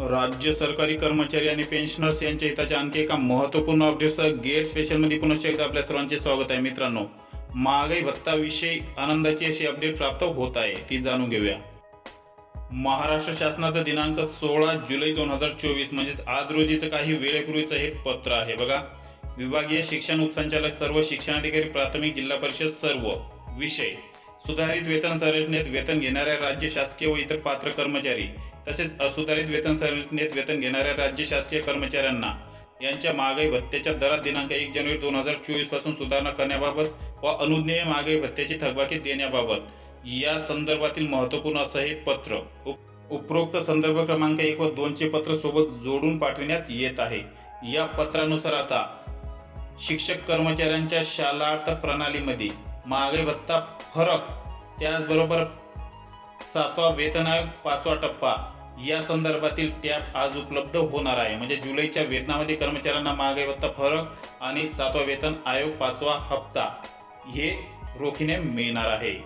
राज्य सरकारी कर्मचारी आणि पेन्शनर्स यांच्या हिताच्या आणखी एका महत्त्वपूर्ण अपडेटसह गेट स्पेशलमध्ये पुन्हा एकदा आपल्या सर्वांचे स्वागत आहे मित्रांनो. महागाई भत्ताविषयी आनंदाची अशी अपडेट प्राप्त होत आहे ती जाणून घेऊया. महाराष्ट्र शासनाचा दिनांक सोळा जुलै दोन हजार चोवीस म्हणजेच आज रोजीचं काही वेळेपूर्वीचं हे पत्र आहे. बघा विभागीय शिक्षण उपसंचालक सर्व शिक्षणाधिकारी प्राथमिक जिल्हा परिषद सर्व. विषय सुधारित वेतन संरचनेत वेतन घेणाऱ्या राज्य शासकीय व इतर पात्र कर्मचारी तसेच असुधारित वेतन संरचनेत वेतन घेणाऱ्या राज्य शासकीय कर्मचाऱ्यांना यांच्या महागाई भत्त्याच्या दरात दिनांक एक जानेवारी दोन हजार चोवीसपासून सुधारणा करण्याबाबत व अनुज्ञेय महागाई भत्त्याची थकबाकी देण्याबाबत या संदर्भातील महत्त्वपूर्ण असं हे पत्र उप- उपरोक्त संदर्भ क्रमांक एक व दोनचे पत्र सोबत जोडून पाठविण्यात येत आहे. या पत्रानुसार आता शिक्षक कर्मचाऱ्यांच्या शालार्थ प्रणालीमध्ये महागाई भत्ता फरक त्याचबरोबर सातवा वेतन आयोग पाचवा टप्पा या संदर्भातील टॅब आज उपलब्ध होणार आहे. म्हणजे जुलैच्या वेतनामध्ये कर्मचाऱ्यांना महागाई भत्ता फरक आणि सातवा वेतन आयोग पाचवा हप्ता हे रोखीने मिळणार आहे.